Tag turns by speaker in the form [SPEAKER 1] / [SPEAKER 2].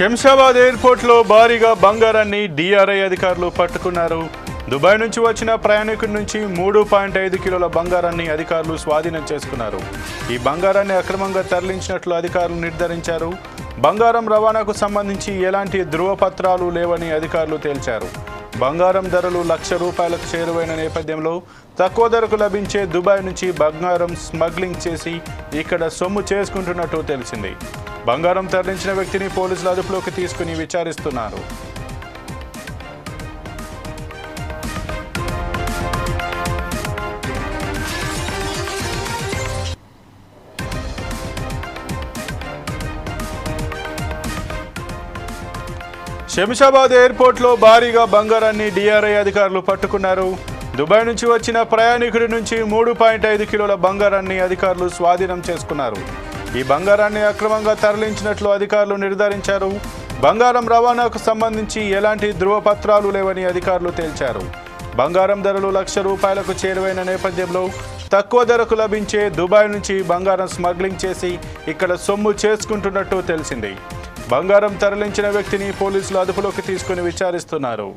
[SPEAKER 1] శంషాబాద్ ఎయిర్పోర్ట్లో భారీగా బంగారాన్ని డిఆర్ఐ అధికారులు పట్టుకున్నారు. దుబాయ్ నుంచి వచ్చిన ప్రయాణికుడి నుంచి మూడు పాయింట్ ఐదు కిలోల బంగారాన్ని అధికారులు స్వాధీనం చేసుకున్నారు. ఈ బంగారాన్ని అక్రమంగా తరలించినట్లు అధికారులు నిర్ధారించారు. బంగారం రవాణాకు సంబంధించి ఎలాంటి ధృవపత్రాలు లేవని అధికారులు తేల్చారు. బంగారం ధరలు లక్ష రూపాయలకు చేరువైన నేపథ్యంలో తక్కువ ధరకు లభించే దుబాయ్ నుంచి బంగారం స్మగ్లింగ్ చేసి ఇక్కడ సొమ్ము చేసుకుంటున్నట్టు తెలిసింది. బంగారం తరలించిన వ్యక్తిని పోలీసులు అదుపులోకి తీసుకుని విచారిస్తున్నారు. శంషాబాద్ ఎయిర్పోర్ట్లో భారీగా బంగారాన్ని డిఆర్ఐ అధికారులు పట్టుకున్నారు. దుబాయ్ నుంచి వచ్చిన ప్రయాణికుడి నుంచి మూడు పాయింట్ ఐదు కిలోల బంగారాన్ని అధికారులు స్వాధీనం చేసుకున్నారు. ఈ బంగారాన్ని అక్రమంగా తరలించినట్లు అధికారులు నిర్ధారించారు. బంగారం రవాణాకు సంబంధించి ఎలాంటి ధృవపత్రాలు లేవని అధికారులు తేల్చారు. బంగారం ధరలు లక్ష రూపాయలకు చేరువైన నేపథ్యంలో తక్కువ ధరకు లభించే దుబాయ్ నుంచి బంగారం స్మగ్లింగ్ చేసి ఇక్కడ సొమ్ము చేసుకుంటున్నట్టు తెలిసింది. బంగారం తరలించిన వ్యక్తిని పోలీసులు అదుపులోకి తీసుకుని విచారిస్తున్నారు.